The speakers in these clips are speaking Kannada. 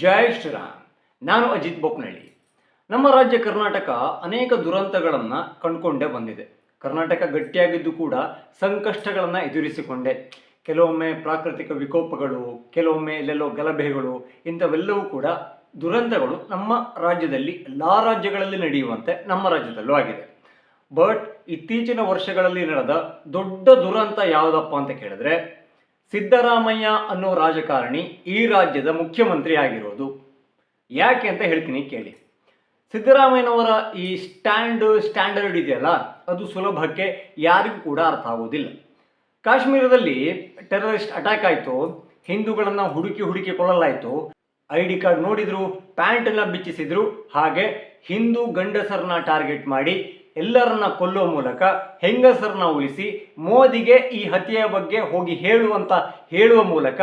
ಜೈ ಶ್ರೀರಾಮ್ ನಾನು ಅಜಿತ್ ಬೋಪ್ನಳ್ಳಿ ನಮ್ಮ ರಾಜ್ಯ ಕರ್ನಾಟಕ ಅನೇಕ ದುರಂತಗಳನ್ನು ಕಂಡುಕೊಂಡೇ ಬಂದಿದೆ. ಕರ್ನಾಟಕ ಗಟ್ಟಿಯಾಗಿದ್ದು ಕೂಡ ಸಂಕಷ್ಟಗಳನ್ನು ಎದುರಿಸಿಕೊಂಡೆ. ಕೆಲವೊಮ್ಮೆ ಪ್ರಾಕೃತಿಕ ವಿಕೋಪಗಳು, ಕೆಲವೊಮ್ಮೆ ಎಲ್ಲೆಲ್ಲೋ ಗಲಭೆಗಳು, ಇಂಥವೆಲ್ಲವೂ ಕೂಡ ದುರಂತಗಳು ನಮ್ಮ ರಾಜ್ಯದಲ್ಲಿ ಎಲ್ಲ ರಾಜ್ಯಗಳಲ್ಲಿ ನಡೆಯುವಂತೆ ನಮ್ಮ ರಾಜ್ಯದಲ್ಲೂ ಆಗಿದೆ. ಬಟ್ ಇತ್ತೀಚಿನ ವರ್ಷಗಳಲ್ಲಿ ನಡೆದ ದೊಡ್ಡ ದುರಂತ ಯಾವುದಪ್ಪ ಅಂತ ಕೇಳಿದ್ರೆ ಸಿದ್ದರಾಮಯ್ಯ ಅನ್ನೋ ರಾಜಕಾರಣಿ ಈ ರಾಜ್ಯದ ಮುಖ್ಯಮಂತ್ರಿ ಆಗಿರೋದು. ಯಾಕೆ ಅಂತ ಹೇಳ್ತೀನಿ ಕೇಳಿ. ಸಿದ್ದರಾಮಯ್ಯನವರ ಈ ಸ್ಟ್ಯಾಂಡ್, ಸ್ಟ್ಯಾಂಡರ್ಡ್ ಇದೆಯಲ್ಲ, ಅದು ಸುಲಭಕ್ಕೆ ಯಾರಿಗೂ ಕೂಡ ಅರ್ಥ ಆಗೋದಿಲ್ಲ. ಕಾಶ್ಮೀರದಲ್ಲಿ ಟೆರರಿಸ್ಟ್ ಅಟ್ಯಾಕ್ ಆಯಿತು, ಹಿಂದೂಗಳನ್ನು ಹುಡುಕಿ ಹುಡುಕಿ ಕೊಲ್ಲಲಾಯಿತು. ಐ ಡಿ ಕಾರ್ಡ್ ನೋಡಿದ್ರು, ಪ್ಯಾಂಟನ್ನು ಬಿಚ್ಚಿಸಿದ್ರು, ಹಾಗೆ ಹಿಂದೂ ಗಂಡಸರನ್ನ ಟಾರ್ಗೆಟ್ ಮಾಡಿ ಎಲ್ಲರನ್ನ ಕೊಲ್ಲೋ ಮೂಲಕ ಹೆಂಗಸರನ್ನ ಉಳಿಸಿ ಮೋದಿಗೆ ಈ ಹತ್ಯೆಯ ಬಗ್ಗೆ ಹೋಗಿ ಹೇಳುವಂತ ಹೇಳುವ ಮೂಲಕ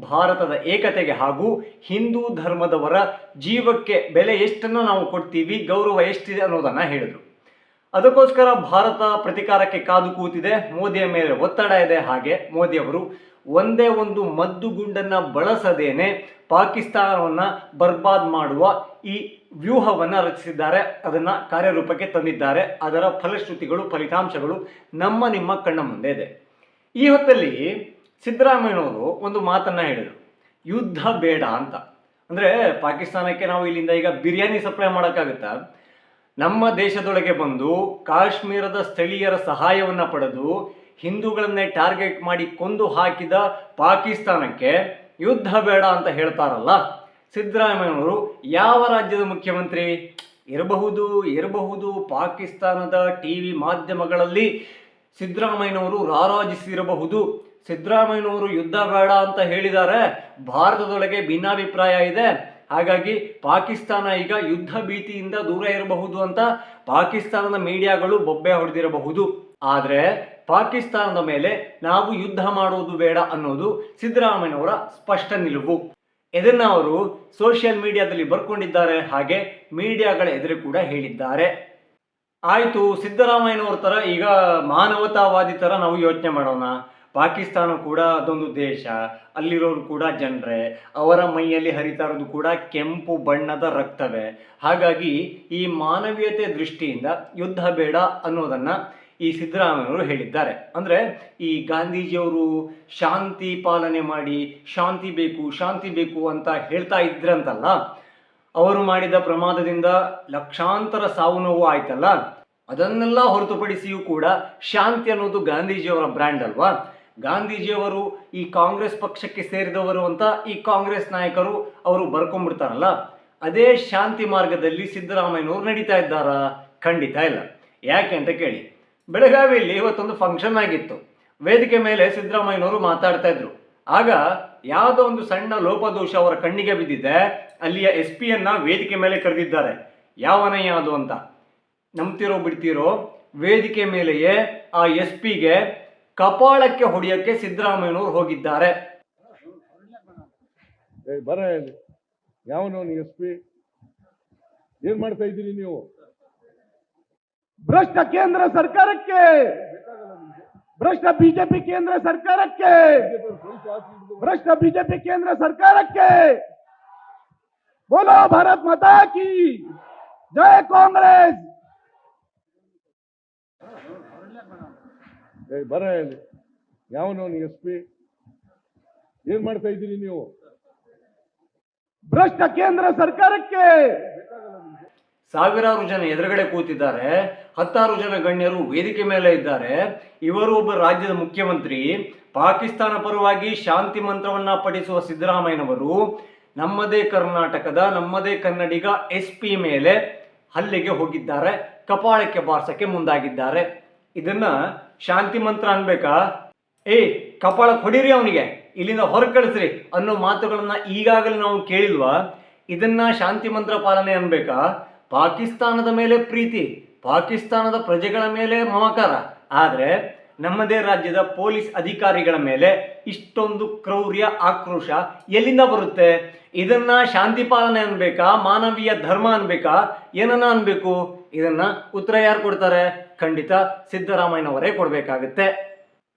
ಭಾರತದ ಏಕತೆಗೆ ಹಾಗೂ ಹಿಂದೂ ಧರ್ಮದವರ ಜೀವಕ್ಕೆ ಬೆಲೆ ಎಷ್ಟನ್ನು ನಾವು ಕೊಡ್ತೀವಿ, ಗೌರವ ಎಷ್ಟಿದೆ ಅನ್ನೋದನ್ನು ಹೇಳಿದರು. ಅದಕ್ಕೋಸ್ಕರ ಭಾರತ ಪ್ರತಿಕಾರಕ್ಕೆ ಕಾದು ಕೂತಿದೆ, ಮೋದಿಯ ಮೇಲೆ ಒತ್ತಡ ಇದೆ. ಹಾಗೆ ಮೋದಿಯವರು ಒಂದೇ ಒಂದು ಮದ್ದು ಗುಂಡನ್ನ ಬಳಸದೇನೆ ಪಾಕಿಸ್ತಾನವನ್ನ ಬರ್ಬಾದ್ ಮಾಡುವ ಈ ವ್ಯೂಹವನ್ನು ರಚಿಸಿದ್ದಾರೆ. ಅದನ್ನ ಕಾರ್ಯರೂಪಕ್ಕೆ ತಂದಿದ್ದಾರೆ. ಅದರ ಫಲಶ್ರುತಿಗಳು, ಫಲಿತಾಂಶಗಳು ನಮ್ಮ ನಿಮ್ಮ ಕಣ್ಣ ಮುಂದೆ ಇದೆ. ಈ ಹೊತ್ತಲ್ಲಿ ಸಿದ್ದರಾಮಯ್ಯನವರು ಒಂದು ಮಾತನ್ನ ಹೇಳಿದರು. ಯುದ್ಧ ಬೇಡ ಅಂತ. ಅಂದ್ರೆ ಪಾಕಿಸ್ತಾನಕ್ಕೆ ನಾವು ಇಲ್ಲಿಂದ ಈಗ ಬಿರಿಯಾನಿ ಸಪ್ಲೈ ಮಾಡೋಕ್ಕಾಗುತ್ತಾ? ನಮ್ಮ ದೇಶದೊಳಗೆ ಬಂದು ಕಾಶ್ಮೀರದ ಸ್ಥಳೀಯರ ಸಹಾಯವನ್ನ ಪಡೆದು ಹಿಂದೂಗಳನ್ನೇ ಟಾರ್ಗೆಟ್ ಮಾಡಿ ಕೊಂದು ಹಾಕಿದ ಪಾಕಿಸ್ತಾನಕ್ಕೆ ಯುದ್ಧ ಬೇಡ ಅಂತ ಹೇಳ್ತಾರಲ್ಲ, ಸಿದ್ದರಾಮಯ್ಯನವರು ಯಾವ ರಾಜ್ಯದ ಮುಖ್ಯಮಂತ್ರಿ? ಇರಬಹುದು ಇರಬಹುದು. ಪಾಕಿಸ್ತಾನದ ಟಿ ವಿ ಮಾಧ್ಯಮಗಳಲ್ಲಿ ಸಿದ್ದರಾಮಯ್ಯನವರು ರಾರಾಜಿಸಿರಬಹುದು. ಸಿದ್ದರಾಮಯ್ಯನವರು ಯುದ್ಧ ಬೇಡ ಅಂತ ಹೇಳಿದ್ದಾರೆ. ಭಾರತದೊಳಗೆ ಭಿನ್ನಾಭಿಪ್ರಾಯ ಇದೆ. ಹಾಗಾಗಿ ಪಾಕಿಸ್ತಾನ ಈಗ ಯುದ್ಧ ಭೀತಿಯಿಂದ ದೂರ ಇರಬಹುದು ಅಂತ ಪಾಕಿಸ್ತಾನದ ಮೀಡಿಯಾಗಳು ಬೊಬ್ಬೆ ಹೊಡೆದಿರಬಹುದು. ಆದರೆ ಪಾಕಿಸ್ತಾನದ ಮೇಲೆ ನಾವು ಯುದ್ಧ ಮಾಡುವುದು ಬೇಡ ಅನ್ನೋದು ಸಿದ್ದರಾಮಯ್ಯನವರ ಸ್ಪಷ್ಟ ನಿಲುವು. ಇದನ್ನು ಅವರು ಸೋಷಿಯಲ್ ಮೀಡಿಯಾದಲ್ಲಿ ಬರ್ಕೊಂಡಿದ್ದಾರೆ, ಹಾಗೆ ಮೀಡಿಯಾಗಳ ಎದುರು ಕೂಡ ಹೇಳಿದ್ದಾರೆ. ಆಯಿತು, ಸಿದ್ದರಾಮಯ್ಯನವ್ರ ಥರ ಈಗ ಮಾನವತಾವಾದಿ ಥರ ನಾವು ಯೋಚನೆ ಮಾಡೋಣ. ಪಾಕಿಸ್ತಾನ ಕೂಡ ಅದೊಂದು ದೇಶ, ಅಲ್ಲಿರೋರು ಕೂಡ ಜನರೇ, ಅವರ ಮೈಯಲ್ಲಿ ಹರಿತಾ ಇರೋದು ಕೂಡ ಕೆಂಪು ಬಣ್ಣದ ರಕ್ತವೇ. ಹಾಗಾಗಿ ಈ ಮಾನವೀಯತೆ ದೃಷ್ಟಿಯಿಂದ ಯುದ್ಧ ಬೇಡ ಅನ್ನೋದನ್ನ ಈ ಸಿದ್ದರಾಮಯ್ಯವರು ಹೇಳಿದ್ದಾರೆ. ಅಂದರೆ ಈ ಗಾಂಧೀಜಿಯವರು ಶಾಂತಿ ಪಾಲನೆ ಮಾಡಿ ಶಾಂತಿ ಬೇಕು ಶಾಂತಿ ಬೇಕು ಅಂತ ಹೇಳ್ತಾ ಇದ್ರಂತಲ್ಲ, ಅವರು ಮಾಡಿದ ಪ್ರಮಾದದಿಂದ ಲಕ್ಷಾಂತರ ಸಾವು ನೋವು ಆಯ್ತಲ್ಲ, ಅದನ್ನೆಲ್ಲ ಹೊರತುಪಡಿಸಿಯೂ ಕೂಡ ಶಾಂತಿ ಅನ್ನೋದು ಗಾಂಧೀಜಿಯವರ ಬ್ರ್ಯಾಂಡ್ ಅಲ್ವಾ? ಗಾಂಧೀಜಿಯವರು ಈ ಕಾಂಗ್ರೆಸ್ ಪಕ್ಷಕ್ಕೆ ಸೇರಿದವರು ಅಂತ ಈ ಕಾಂಗ್ರೆಸ್ ನಾಯಕರು ಅವರು ಬರ್ಕೊಂಡ್ಬಿಡ್ತಾರಲ್ಲ, ಅದೇ ಶಾಂತಿ ಮಾರ್ಗದಲ್ಲಿ ಸಿದ್ದರಾಮಯ್ಯನವರು ನಡೀತಾ ಇದ್ದಾರಾ? ಖಂಡಿತ ಇಲ್ಲ. ಯಾಕೆ ಅಂತ ಕೇಳಿ ಬೆಳಗಾವಿಯಲ್ಲಿ ಇವತ್ತೊಂದು ಫಂಕ್ಷನ್ ಆಗಿತ್ತು. ವೇದಿಕೆ ಮೇಲೆ ಸಿದ್ದರಾಮಯ್ಯನವರು ಮಾತಾಡ್ತಾ ಇದ್ರು. ಆಗ ಯಾವುದೋ ಒಂದು ಸಣ್ಣ ಲೋಪದೋಷ ಅವರ ಕಣ್ಣಿಗೆ ಬಿದ್ದಿದೆ. ಅಲ್ಲಿಯ ಎಸ್ ಪಿಯನ್ನ ವೇದಿಕೆ ಮೇಲೆ ಕರೆದಿದ್ದಾರೆ. ಯಾವನಯ್ಯ ಅದು ಅಂತ. ನಂಬ್ತಿರೋ ಬಿಡ್ತಿರೋ, ವೇದಿಕೆ ಮೇಲೆಯೇ ಆ ಎಸ್ ಪಿಗೆ ಕಪಾಳಕ್ಕೆ ಹೊಡೆಯಕ್ಕೆ ಸಿದ್ದರಾಮಯ್ಯನವರು ಹೋಗಿದ್ದಾರೆ. ಬರ ಎಸ್ ಪಿ? ಏನ್ ಮಾಡ್ತಾ ಇದ್ದೀರಿ ನೀವು? ಭ್ರಷ್ಟ ಕೇಂದ್ರ ಸರ್ಕಾರಕ್ಕೆ ಭ್ರಷ್ಟ ಬಿಜೆಪಿ ಕೇಂದ್ರ ಸರ್ಕಾರಕ್ಕೆ ಭ್ರಷ್ಟ ಬಿಜೆಪಿ ಕೇಂದ್ರ ಸರ್ಕಾರಕ್ಕೆ ಬೋಲೋ ಭಾರತ್ ಮಾತಾ ಕಿ ಜಯ ಕಾಂಗ್ರೆಸ್ ಏ ಬರ ಇಲ್ಲಿ. ಯಾವನು ಎಸ್ ಪಿ? ಏನ್ ಮಾಡ್ತಾ ಇದ್ದೀರಿ ನೀವು? ಭ್ರಷ್ಟ ಕೇಂದ್ರ ಸರ್ಕಾರಕ್ಕೆ ಸಾವಿರಾರು ಜನ ಎದುರುಗಡೆ ಕೂತಿದ್ದಾರೆ, ಹತ್ತಾರು ಜನ ಗಣ್ಯರು ವೇದಿಕೆ ಮೇಲೆ ಇದ್ದಾರೆ. ಇವರು ಒಬ್ಬ ರಾಜ್ಯದ ಮುಖ್ಯಮಂತ್ರಿ. ಪಾಕಿಸ್ತಾನ ಪರವಾಗಿ ಶಾಂತಿ ಮಂತ್ರವನ್ನ ಪಠಿಸುವ ಸಿದ್ದರಾಮಯ್ಯನವರು ನಮ್ಮದೇ ಕರ್ನಾಟಕದ, ನಮ್ಮದೇ ಕನ್ನಡಿಗ ಎಸ್ ಪಿ ಮೇಲೆ ಹಲ್ಲೆಗೆ ಹೋಗಿದ್ದಾರೆ, ಕಪಾಳಕ್ಕೆ ಬಾರ್ಸಕ್ಕೆ ಮುಂದಾಗಿದ್ದಾರೆ. ಇದನ್ನ ಶಾಂತಿ ಮಂತ್ರ ಅನ್ಬೇಕಾ? ಏ ಕಪಾಳ ಕೊಡಿರಿ ಅವನಿಗೆ. ಇಲ್ಲಿಂದ ಹೊರಗೆ ಕಳಿಸ್ರಿ ಅನ್ನೋ ಮಾತುಗಳನ್ನ ಈಗಾಗಲೇ ನಾವು ಕೇಳಿಲ್ವಾ? ಇದನ್ನ ಶಾಂತಿ ಮಂತ್ರ ಪಾಲನೆ ಅನ್ಬೇಕಾ? ಪಾಕಿಸ್ತಾನದ ಮೇಲೆ ಪ್ರೀತಿ, ಪಾಕಿಸ್ತಾನದ ಪ್ರಜೆಗಳ ಮೇಲೆ ಮಮಕಾರ. ಆದರೆ ನಮ್ಮದೇ ರಾಜ್ಯದ ಪೊಲೀಸ್ ಅಧಿಕಾರಿಗಳ ಮೇಲೆ ಇಷ್ಟೊಂದು ಕ್ರೌರ್ಯ, ಆಕ್ರೋಶ ಎಲ್ಲಿಂದ ಬರುತ್ತೆ? ಇದನ್ನ ಶಾಂತಿ ಪಾಲನೆ ಅನ್ಬೇಕಾ, ಮಾನವೀಯ ಧರ್ಮ ಅನ್ಬೇಕಾ, ಏನನ್ನ ಅನ್ಬೇಕು? ಇದನ್ನ ಉತ್ತರ ಯಾರು ಕೊಡ್ತಾರೆ? ಖಂಡಿತ ಸಿದ್ದರಾಮಯ್ಯನವರೇ ಕೊಡಬೇಕಾಗುತ್ತೆ.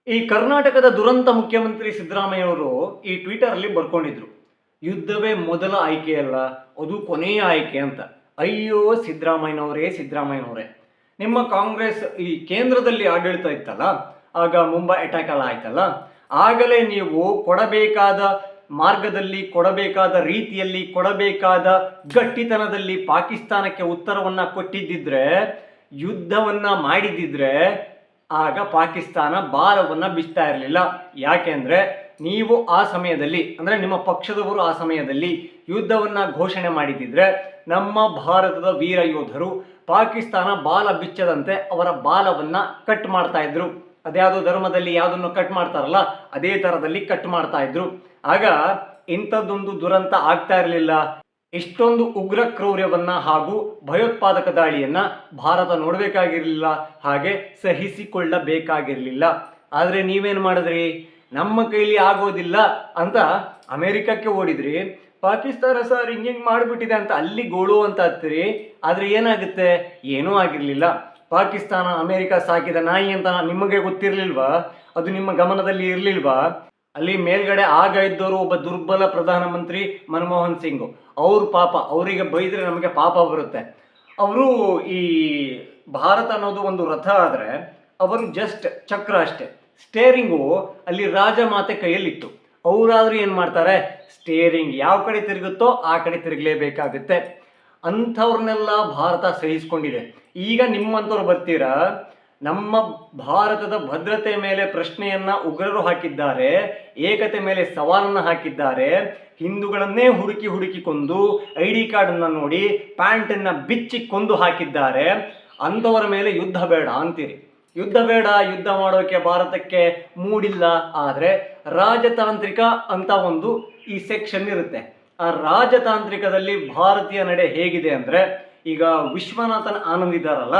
ಈ ಕರ್ನಾಟಕದ ದುರಂತ ಮುಖ್ಯಮಂತ್ರಿ ಸಿದ್ದರಾಮಯ್ಯವರು ಈ ಟ್ವಿಟರ್ ಅಲ್ಲಿ ಬರ್ಕೊಂಡಿದ್ರು. ಯುದ್ಧವೇ ಮೊದಲ ಆಯ್ಕೆ ಅಲ್ಲ, ಅದು ಕೊನೆಯ ಆಯ್ಕೆ ಅಂತ. ಅಯ್ಯೋ ಸಿದ್ದರಾಮಯ್ಯನವರೇ ಸಿದ್ದರಾಮಯ್ಯನವರೇ. ನಿಮ್ಮ ಕಾಂಗ್ರೆಸ್ ಈ ಕೇಂದ್ರದಲ್ಲಿ ಆಡಳಿತ ಇತ್ತಲ್ಲ, ಆಗ ಮುಂಬೈ ಅಟ್ಯಾಕ್ ಎಲ್ಲ ಆಯ್ತಲ್ಲ, ಆಗಲೇ ನೀವು ಕೊಡಬೇಕಾದ ಮಾರ್ಗದಲ್ಲಿ, ಕೊಡಬೇಕಾದ ರೀತಿಯಲ್ಲಿ, ಕೊಡಬೇಕಾದ ಗಟ್ಟಿತನದಲ್ಲಿ ಪಾಕಿಸ್ತಾನಕ್ಕೆ ಉತ್ತರವನ್ನು ಕೊಟ್ಟಿದ್ದಿದ್ರೆ, ಯುದ್ಧವನ್ನ ಮಾಡಿದಿದ್ರೆ ಆಗ ಪಾಕಿಸ್ತಾನ ಬಾಲವನ್ನು ಬಿಸ್ತಾ ಇರಲಿಲ್ಲ. ಯಾಕೆಂದ್ರೆ, ನೀವು ಆ ಸಮಯದಲ್ಲಿ, ಅಂದ್ರೆ ನಿಮ್ಮ ಪಕ್ಷದವರು ಆ ಸಮಯದಲ್ಲಿ ಯುದ್ಧವನ್ನ ಘೋಷಣೆ ಮಾಡಿದಿದ್ರೆ ನಮ್ಮ ಭಾರತದ ವೀರ ಯೋಧರು ಪಾಕಿಸ್ತಾನ ಬಾಲ ಬಿಚ್ಚದಂತೆ ಅವರ ಬಾಲವನ್ನ ಕಟ್ ಮಾಡ್ತಾ ಇದ್ರು. ಅದ್ಯಾವುದೋ ಧರ್ಮದಲ್ಲಿ ಯಾವುದನ್ನು ಕಟ್ ಮಾಡ್ತಾರಲ್ಲ, ಅದೇ ತರದಲ್ಲಿ ಕಟ್ ಮಾಡ್ತಾ ಇದ್ರು. ಆಗ ಇಂಥದ್ದೊಂದು ದುರಂತ ಆಗ್ತಾ ಇರಲಿಲ್ಲ. ಇಷ್ಟೊಂದು ಉಗ್ರ ಕ್ರೌರ್ಯವನ್ನ ಹಾಗೂ ಭಯೋತ್ಪಾದಕ ದಾಳಿಯನ್ನ ಭಾರತ ನೋಡಬೇಕಾಗಿರಲಿಲ್ಲ, ಹಾಗೆ ಸಹಿಸಿಕೊಳ್ಳಬೇಕಾಗಿರಲಿಲ್ಲ. ಆದರೆ ನೀವೇನು ಮಾಡಿದ್ರಿ? ನಮ್ಮ ಕೈಲಿ ಆಗೋದಿಲ್ಲ ಅಂತ ಅಮೆರಿಕಕ್ಕೆ ಓಡಿದ್ರಿ ಪಾಕಿಸ್ತಾನ ಸರ್ ಹಿಂಗೆ ಹಿಂಗೆ ಮಾಡಿಬಿಟ್ಟಿದೆ ಅಂತ ಅಲ್ಲಿ ಗೋಳು ಅಂತ ಹತ್ತಿರಿ, ಆದರೆ ಏನಾಗುತ್ತೆ? ಏನೂ ಆಗಿರಲಿಲ್ಲ. ಪಾಕಿಸ್ತಾನ, ಅಮೆರಿಕ ಸಾಕಿದ ನಾಯಿ ಅಂತ ನಿಮಗೆ ಗೊತ್ತಿರಲಿಲ್ವಾ? ಅದು ನಿಮ್ಮ ಗಮನದಲ್ಲಿ ಇರಲಿಲ್ವಾ? ಅಲ್ಲಿ ಮೇಲ್ಗಡೆ ಆಗ ಇದ್ದವರು ಒಬ್ಬ ದುರ್ಬಲ ಪ್ರಧಾನಮಂತ್ರಿ ಮನಮೋಹನ್ ಸಿಂಗ್. ಅವ್ರ ಪಾಪ, ಅವರಿಗೆ ಬೈದರೆ ನಮಗೆ ಪಾಪ ಬರುತ್ತೆ. ಅವರು ಈ ಭಾರತ ಅನ್ನೋದು ಒಂದು ರಥ ಆದರೆ ಅವರು ಜಸ್ಟ್ ಚಕ್ರ ಅಷ್ಟೇ. ಸ್ಟೇರಿಂಗು ಅಲ್ಲಿ ರಾಜ ಮಾತೆ ಕೈಯಲ್ಲಿತ್ತು. ಅವರಾದರೂ ಏನು ಮಾಡ್ತಾರೆ? ಸ್ಟೇರಿಂಗ್ ಯಾವ ಕಡೆ ತಿರುಗುತ್ತೋ ಆ ಕಡೆ ತಿರುಗಲೇಬೇಕಾಗುತ್ತೆ. ಅಂಥವ್ರನ್ನೆಲ್ಲ ಭಾರತ ಸಹಿಸ್ಕೊಂಡಿದೆ. ಈಗ ನಿಮ್ಮಂಥವ್ರು ಬರ್ತೀರಾ? ನಮ್ಮ ಭಾರತದ ಭದ್ರತೆ ಮೇಲೆ ಪ್ರಶ್ನೆಯನ್ನ ಉಗ್ರರು ಹಾಕಿದ್ದಾರೆ, ಏಕತೆ ಮೇಲೆ ಸವಾಲನ್ನು ಹಾಕಿದ್ದಾರೆ. ಹಿಂದೂಗಳನ್ನೇ ಹುಡುಕಿ ಹುಡುಕಿಕೊಂಡು ಐ ಡಿ ಕಾರ್ಡನ್ನು ನೋಡಿ ಪ್ಯಾಂಟನ್ನು ಬಿಚ್ಚಿ ಕೊಂದು ಹಾಕಿದ್ದಾರೆ. ಅಂಥವರ ಮೇಲೆ ಯುದ್ಧ ಬೇಡ ಅಂತೀರಿ. ಯುದ್ಧ ಬೇಡ, ಯುದ್ಧ ಮಾಡೋಕೆ ಭಾರತಕ್ಕೆ ಮೂಡಿಲ್ಲ. ಆದರೆ ರಾಜತಾಂತ್ರಿಕ ಅಂತ ಒಂದು ಈ ಸೆಕ್ಷನ್ ಇರುತ್ತೆ. ಆ ರಾಜತಾಂತ್ರಿಕದಲ್ಲಿ ಭಾರತೀಯ ನಡೆ ಹೇಗಿದೆ ಅಂದರೆ, ಈಗ ವಿಶ್ವನಾಥನ್ ಆನಂದ್ ಇದ್ದಾರಲ್ಲ,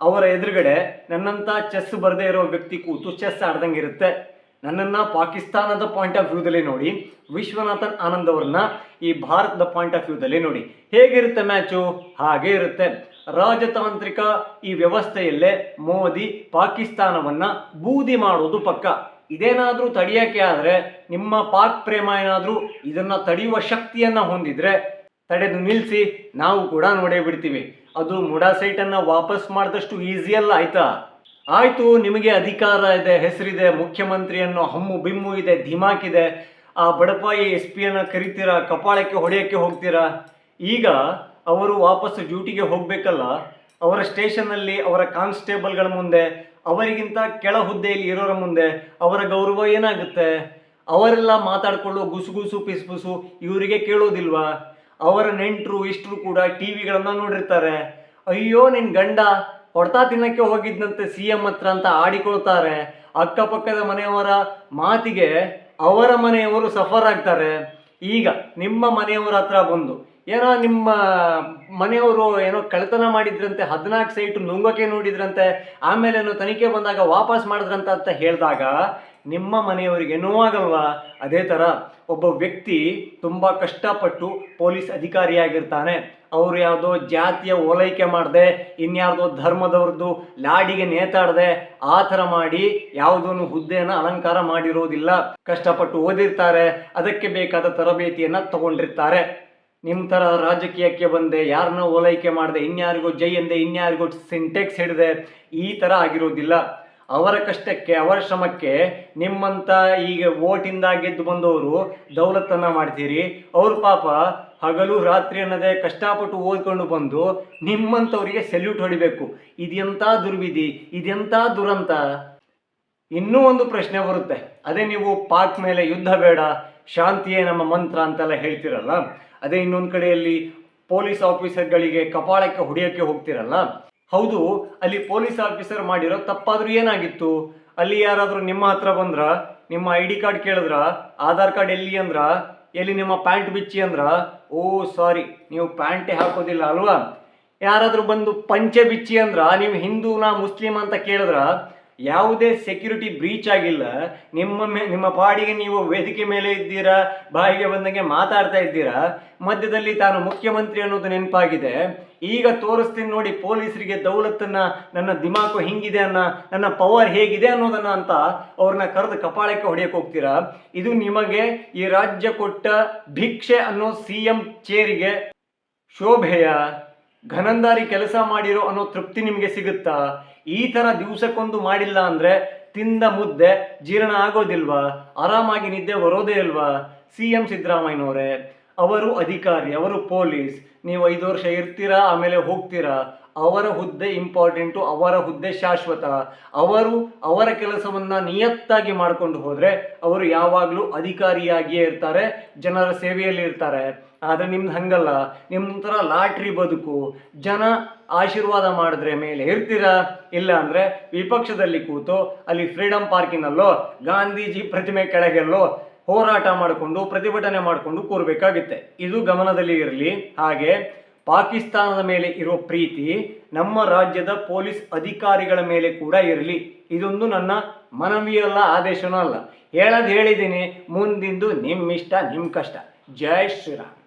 ಅವರ ಎದುರುಗಡೆ ನನ್ನಂತ ಚೆಸ್ ಬರದೇ ಇರೋ ವ್ಯಕ್ತಿ ಕೂತು ಚೆಸ್ ಆಡ್ದಂಗೆ ಇರುತ್ತೆ. ನನ್ನನ್ನ ಪಾಕಿಸ್ತಾನದ ಪಾಯಿಂಟ್ ಆಫ್ ವ್ಯೂದಲ್ಲಿ ನೋಡಿ, ವಿಶ್ವನಾಥನ್ ಆನಂದ್ ಅವ್ರನ್ನ ಈ ಭಾರತದ ಪಾಯಿಂಟ್ ಆಫ್ ವ್ಯೂದಲ್ಲಿ ನೋಡಿ. ಹೇಗಿರುತ್ತೆ ಮ್ಯಾಚು ಹಾಗೆ ಇರುತ್ತೆ. ರಾಜತಾಂತ್ರಿಕ ಈ ವ್ಯವಸ್ಥೆಯಲ್ಲೇ ಮೋದಿ ಪಾಕಿಸ್ತಾನವನ್ನ ಬೂದಿ ಮಾಡೋದು ಪಕ್ಕ. ಇದೇನಾದರೂ ತಡೆಯಕ್ಕೆ ಆದ್ರೆ ನಿಮ್ಮ ಪಾಕ್ ಪ್ರೇಮ ಏನಾದರೂ ಇದನ್ನ ತಡೆಯುವ ಶಕ್ತಿಯನ್ನ ಹೊಂದಿದ್ರೆ ತಡೆದು ನಿಲ್ಲಿಸಿ ನಾವು ಕೂಡ ನೋಡೇ ಬಿಡ್ತೀವಿ. ಅದು ಮುಡಾ ಸೈಟನ್ನು ವಾಪಸ್ ಮಾಡಿದಷ್ಟು ಈಸಿ ಅಲ್ಲ, ಆಯ್ತಾ? ಆಯ್ತು, ನಿಮಗೆ ಅಧಿಕಾರ ಇದೆ, ಹೆಸರಿದೆ ಮುಖ್ಯಮಂತ್ರಿ ಅನ್ನೋ ಹಮ್ಮು ಬಿಮ್ಮು ಇದೆ ಧಿಮಾಕ್ ಇದೆ ಆ ಬಡಪಾಯಿ ಎಸ್ ಪಿಯನ್ನು ಕರಿತೀರಾ, ಕಪಾಳಕ್ಕೆ ಹೊಡೆಯೋಕ್ಕೆ ಹೋಗ್ತೀರಾ? ಈಗ ಅವರು ವಾಪಸ್ ಡ್ಯೂಟಿಗೆ ಹೋಗಬೇಕಲ್ಲ, ಅವರ ಸ್ಟೇಷನ್ನಲ್ಲಿ ಅವರ ಕಾನ್ಸ್ಟೇಬಲ್ಗಳ ಮುಂದೆ, ಅವರಿಗಿಂತ ಕೆಳ ಹುದ್ದೆಯಲ್ಲಿ ಇರೋರ ಮುಂದೆ ಅವರ ಗೌರವ ಏನಾಗುತ್ತೆ? ಅವರೆಲ್ಲ ಮಾತಾಡ್ಕೊಳ್ಳೋ ಗುಸುಗುಸು ಪಿಸುಪುಸು ಇವರಿಗೆ ಕೇಳೋದಿಲ್ವಾ? ಅವರ ನೆಂಟರು, ಇಷ್ಟರು ಕೂಡ ಟಿ ವಿಗಳನ್ನು ನೋಡಿರ್ತಾರೆ. ಅಯ್ಯೋ, ನಿನ್ ಗಂಡ ಹೊಡ್ತಾ ತಿನ್ನಕ್ಕೆ ಹೋಗಿದ್ದಂತೆ ಸಿ ಎಂ ಹತ್ರ ಅಂತ ಆಡಿಕೊಳ್ತಾರೆ. ಅಕ್ಕಪಕ್ಕದ ಮನೆಯವರ ಮಾತಿಗೆ ಅವರ ಮನೆಯವರು ಸಫರ್ ಆಗ್ತಾರೆ. ಈಗ ನಿಮ್ಮ ಮನೆಯವರ ಹತ್ರ ಬಂದು ಏನೋ ನಿಮ್ಮ ಮನೆಯವರು ಏನೋ ಕಳ್ತನ ಮಾಡಿದ್ರಂತೆ, ಹದಿನಾಲ್ಕು ಸೈಟ್ ನುಂಗೋಕೆ ನೋಡಿದ್ರಂತೆ ಆಮೇಲೆ ತನಿಖೆ ಬಂದಾಗ ವಾಪಸ್ ಮಾಡಿದ್ರಂತ ಅಂತ ಹೇಳಿದಾಗ ನಿಮ್ಮ ಮನೆಯವರಿಗೆ ನೋವಾಗಲ್ವಾ ಅದೇ ಥರ ಒಬ್ಬ ವ್ಯಕ್ತಿ ತುಂಬ ಕಷ್ಟಪಟ್ಟು ಪೊಲೀಸ್ ಅಧಿಕಾರಿಯಾಗಿರ್ತಾನೆ. ಅವರು ಯಾವುದೋ ಜಾತಿಯ ಓಲೈಕೆ ಮಾಡದೆ ಇನ್ಯಾವುದೋ ಧರ್ಮದವ್ರದ್ದು ಲಾಡಿಗೆ ನೇತಾಡದೆ, ಆ ಥರ ಮಾಡಿ ಯಾವುದನ್ನು ಹುದ್ದೆಯನ್ನು ಅಲಂಕಾರ ಮಾಡಿರೋದಿಲ್ಲ. ಕಷ್ಟಪಟ್ಟು ಓದಿರ್ತಾರೆ, ಅದಕ್ಕೆ ಬೇಕಾದ ತರಬೇತಿಯನ್ನು ತಗೊಂಡಿರ್ತಾರೆ. ನಿಮ್ಮ ಥರ ರಾಜಕೀಯಕ್ಕೆ ಬಂದೆ ಯಾರನ್ನ ಓಲೈಕೆ ಮಾಡಿದೆ, ಇನ್ಯಾರಿಗೋ ಜೈ ಎಂದೆ ಇನ್ಯಾರಿಗೋ ಸಿಂಟೆಕ್ಸ್ ಹಿಡಿದೆ, ಈ ಥರ ಆಗಿರೋದಿಲ್ಲ. ಅವರ ಕಷ್ಟಕ್ಕೆ, ಅವರ ಶ್ರಮಕ್ಕೆ ನಿಮ್ಮಂತ ಈಗ ಓಟಿಂದ ಗೆದ್ದು ಬಂದವರು ದೌಲತ್ತನ್ನು ಮಾಡ್ತೀರಿ. ಅವ್ರ ಪಾಪ ಹಗಲು ರಾತ್ರಿ ಅನ್ನೋದೇ ಕಷ್ಟಪಟ್ಟು ಓದ್ಕೊಂಡು ಬಂದು ನಿಮ್ಮಂಥವರಿಗೆ ಸೆಲ್ಯೂಟ್ ಹೊಡಿಬೇಕು. ಇದೆಂಥ ದುರ್ವಿಧಿ ಇದೆಂಥ ದುರಂತ? ಇನ್ನೂ ಒಂದು ಪ್ರಶ್ನೆ ಬರುತ್ತೆ. ಅದೇ ನೀವು ಪಾಕ್ ಮೇಲೆ ಯುದ್ಧ ಬೇಡ, ಶಾಂತಿಯೇ ನಮ್ಮ ಮಂತ್ರ ಅಂತೆಲ್ಲ ಹೇಳ್ತಿರಲ್ಲ. ಅದೇ ಇನ್ನೊಂದು ಕಡೆಯಲ್ಲಿ ಪೊಲೀಸ್ ಆಫೀಸರ್ಗಳಿಗೆ ಕಪಾಳಕ್ಕೆ ಹೊಡೆಯೋಕ್ಕೆ ಹೋಗ್ತಿರಲ್ಲ? ಹೌದು, ಅಲ್ಲಿ ಪೊಲೀಸ್ ಆಫೀಸರ್ ಮಾಡಿರೋ ತಪ್ಪಾದರೂ ಏನಾಗಿತ್ತು? ಅಲ್ಲಿ ಯಾರಾದರೂ ನಿಮ್ಮ ಹತ್ರ ಬಂದ್ರ? ನಿಮ್ಮ ಐ ಡಿ ಕಾರ್ಡ್ ಕೇಳಿದ್ರ? ಆಧಾರ್ ಕಾರ್ಡ್ ಎಲ್ಲಿ ಅಂದ್ರ? ಎಲ್ಲಿ ನಿಮ್ಮ ಪ್ಯಾಂಟ್ ಬಿಚ್ಚಿ ಅಂದ್ರ? ಓ, ಸಾರಿ, ನೀವು ಪ್ಯಾಂಟೇ ಹಾಕೋದಿಲ್ಲ ಅಲ್ವಾ? ಯಾರಾದರೂ ಬಂದು ಪಂಚೆ ಬಿಚ್ಚಿ ಅಂದ್ರ? ನೀವು ಹಿಂದೂನಾ ಮುಸ್ಲಿಂ ಅಂತ ಕೇಳಿದ್ರ? ಯಾವುದೇ ಸೆಕ್ಯೂರಿಟಿ ಬ್ರೀಚ್ ಆಗಿಲ್ಲ, ನಿಮ್ಮ ಮೇ, ನಿಮ್ಮ ಪಾಡಿಗೆ ನೀವು ವೇದಿಕೆ ಮೇಲೆ ಇದ್ದೀರಾ, ಬಾಯಿಗೆ ಬಂದಂಗೆ ಮಾತಾಡ್ತಾ ಇದ್ದೀರಾ, ಮಧ್ಯದಲ್ಲಿ ತಾನು ಮುಖ್ಯಮಂತ್ರಿ ಅನ್ನೋದು ನೆನಪಾಗಿದೆ. ಈಗ ತೋರಿಸ್ತೀನಿ ನೋಡಿ, ಪೊಲೀಸರಿಗೆ ದೌಲತ್ತನ್ನ, ನನ್ನ ದಿಮಾಕು ಹಿಂಗಿದೆ ಅನ್ನ, ನನ್ನ ಪವರ್ ಹೇಗಿದೆ ಅನ್ನೋದನ್ನ ಅಂತ ಅವ್ರನ್ನ ಕರೆದು ಕಪಾಳಕ್ಕೆ ಹೊಡೆಯಕ್ಕೆ ಹೋಗ್ತೀರಾ? ಇದು ನಿಮಗೆ ಈ ರಾಜ್ಯ ಕೊಟ್ಟ ಭಿಕ್ಷೆ ಅನ್ನೋ ಸಿ ಎಂ ಚೇರಿಗೆ ಶೋಭೆಯ ಘನಂದಾರಿ ಕೆಲಸ ಮಾಡಿರೋ ಅನ್ನೋ ತೃಪ್ತಿ ನಿಮಗೆ ಸಿಗುತ್ತಾ? ಈ ಥರ ದಿವಸಕ್ಕೊಂದು ಮಾಡಿಲ್ಲ ಅಂದ್ರೆ ತಿಂದ ಮುದ್ದೆ ಜೀರ್ಣ ಆಗೋದಿಲ್ವಾ? ಆರಾಮಾಗಿ ನಿದ್ದೆ ಬರೋದೇ ಇಲ್ವಾ? ಸಿ ಎಂ ಸಿದ್ದರಾಮಯ್ಯನವರೇ, ಅವರು ಅಧಿಕಾರಿ, ಅವರು ಪೊಲೀಸ್, ನೀವು ಐದು ವರ್ಷ ಇರ್ತೀರಾ, ಆಮೇಲೆ ಹೋಗ್ತೀರಾ? ಅವರ ಹುದ್ದೆ ಇಂಪಾರ್ಟೆಂಟು ಅವರ ಹುದ್ದೆ ಶಾಶ್ವತ. ಅವರು ಅವರ ಕೆಲಸವನ್ನ ನಿಯತ್ತಾಗಿ ಮಾಡ್ಕೊಂಡು ಹೋದರೆ ಅವರು ಯಾವಾಗಲೂ ಅಧಿಕಾರಿಯಾಗಿಯೇ ಇರ್ತಾರೆ, ಜನರ ಸೇವೆಯಲ್ಲಿ ಇರ್ತಾರೆ. ಆದರೆ ನಿಮ್ದು ಹಂಗಲ್ಲ ನಿಮ್ಮ ಥರ ಲಾಟ್ರಿ ಬದುಕು, ಜನ ಆಶೀರ್ವಾದ ಮಾಡಿದ್ರೆ ಮೇಲೆ ಇರ್ತೀರಾ? ಇಲ್ಲ ಅಂದ್ರೆ ವಿಪಕ್ಷದಲ್ಲಿ ಕೂತು ಅಲ್ಲಿ ಫ್ರೀಡಂ ಪಾರ್ಕಿನಲ್ಲೋ, ಗಾಂಧೀಜಿ ಪ್ರತಿಮೆ ಕೆಳಗೆಲ್ಲೋ ಹೋರಾಟ ಮಾಡಿಕೊಂಡು, ಪ್ರತಿಭಟನೆ ಮಾಡಿಕೊಂಡು ಕೂರಬೇಕಾಗುತ್ತೆ. ಇದು ಗಮನದಲ್ಲಿ ಇರಲಿ. ಹಾಗೆ ಪಾಕಿಸ್ತಾನದ ಮೇಲೆ ಇರೋ ಪ್ರೀತಿ ನಮ್ಮ ರಾಜ್ಯದ ಪೊಲೀಸ್ ಅಧಿಕಾರಿಗಳ ಮೇಲೆ ಕೂಡ ಇರಲಿ. ಇದೊಂದು ನನ್ನ ಮನವಿಯಲ್ಲ, ಆದೇಶನೂ ಅಲ್ಲ. ಹೇಳೋದು ಹೇಳಿದ್ದೀನಿ, ಮುಂದಿಂದು ನಿಮ್ಮಿಷ್ಟ ನಿಮ್ಮ ಕಷ್ಟ. ಜೈ ಶ್ರೀರಾಮ್.